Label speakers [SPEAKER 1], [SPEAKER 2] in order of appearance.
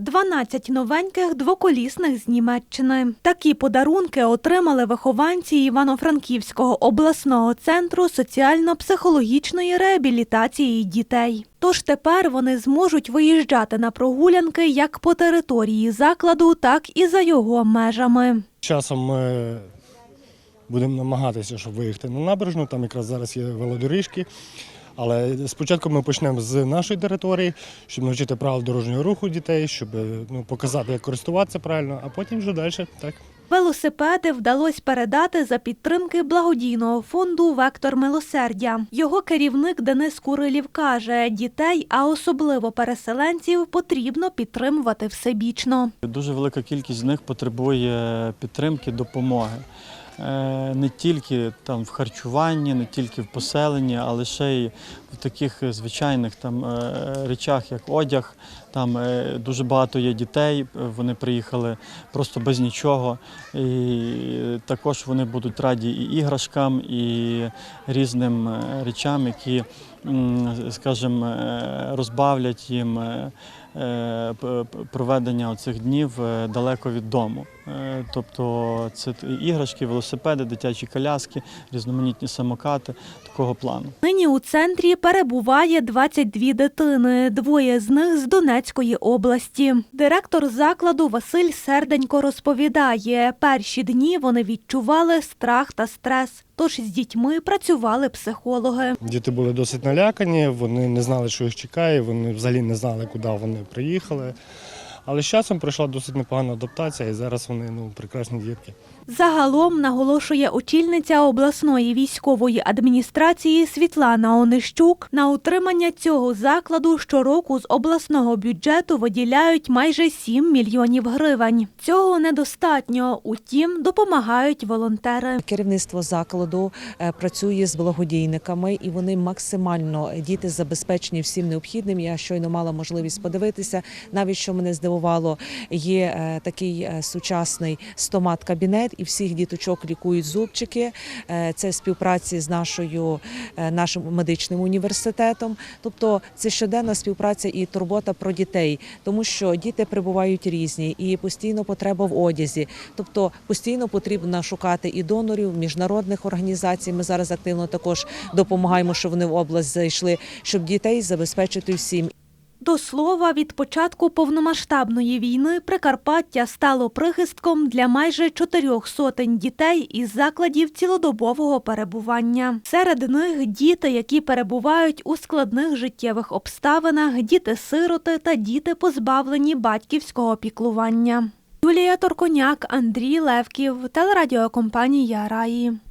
[SPEAKER 1] 12 новеньких двоколісних з Німеччини. Такі подарунки отримали вихованці Івано-Франківського обласного центру соціально-психологічної реабілітації дітей. Тож тепер вони зможуть виїжджати на прогулянки як по території закладу, так і за його межами.
[SPEAKER 2] Часом ми будемо намагатися, щоб виїхати на набережну. Там якраз зараз є велодоріжки. Але спочатку ми почнемо з нашої території, щоб навчити правил дорожнього руху дітей, щоб ну, показати, як користуватися правильно, а потім вже далі. Так.
[SPEAKER 1] Велосипеди вдалося передати за підтримки благодійного фонду Вектор милосердя. Його керівник Денис Курилів каже, дітей, а особливо переселенців, потрібно підтримувати всебічно.
[SPEAKER 3] Дуже велика кількість з них потребує підтримки, допомоги. Е, Не тільки там в харчуванні, не тільки в поселенні, але ще й в таких звичайних там е, речах, як одяг. Там е, дуже багато є дітей, вони приїхали просто без нічого. І також вони будуть раді і іграшкам, і різним речам, які, скажімо, розбавлять їм проведення цих днів е, далеко від дому. Е, Тобто це іграшки, велосипеди, дитячі коляски, різноманітні самокати такого плану.
[SPEAKER 1] Нині у центрі перебуває 22 дитини, двоє з них з Донецької області. Директор закладу Василь Серденько розповідає, перші дні вони відчували страх та стрес. Тож з дітьми працювали психологи.
[SPEAKER 2] Діти були досить налякані, вони не знали, що їх чекає, вони взагалі не знали, куди вони приїхали. Але з часом пройшла досить непогана адаптація, і зараз вони ну, прекрасні дітки.
[SPEAKER 1] Загалом наголошує очільниця обласної військової адміністрації Світлана Онищук. На утримання цього закладу щороку з обласного бюджету виділяють майже 7 мільйонів гривень. Цього недостатньо, утім, допомагають волонтери.
[SPEAKER 4] Керівництво закладу е, працює з благодійниками, і вони максимально е, діти забезпечені всім необхідним. Я щойно мала можливість подивитися. Навіть що мене здивувало, є е, такий е, сучасний стомат-кабінет, і всіх діточок лікують зубчики. Е, Це співпраці з нашою нашим медичним університетом. Тобто це щоденна співпраця і турбота про дітей, тому що діти прибувають різні і постійно потреба в одязі. Тобто постійно потрібно шукати і донорів, міжнародних організацій. Ми зараз активно також допомагаємо, щоб вони в область зайшли, щоб дітей забезпечити всім.
[SPEAKER 1] До слова, від початку повномасштабної війни Прикарпаття стало прихистком для майже чотирьох сотень дітей із закладів цілодобового перебування. Серед них діти, які перебувають у складних життєвих обставинах, діти-сироти та діти, позбавлені батьківського піклування. Юлія Торконяк, Андрій Левків, телерадіокомпанія Раї.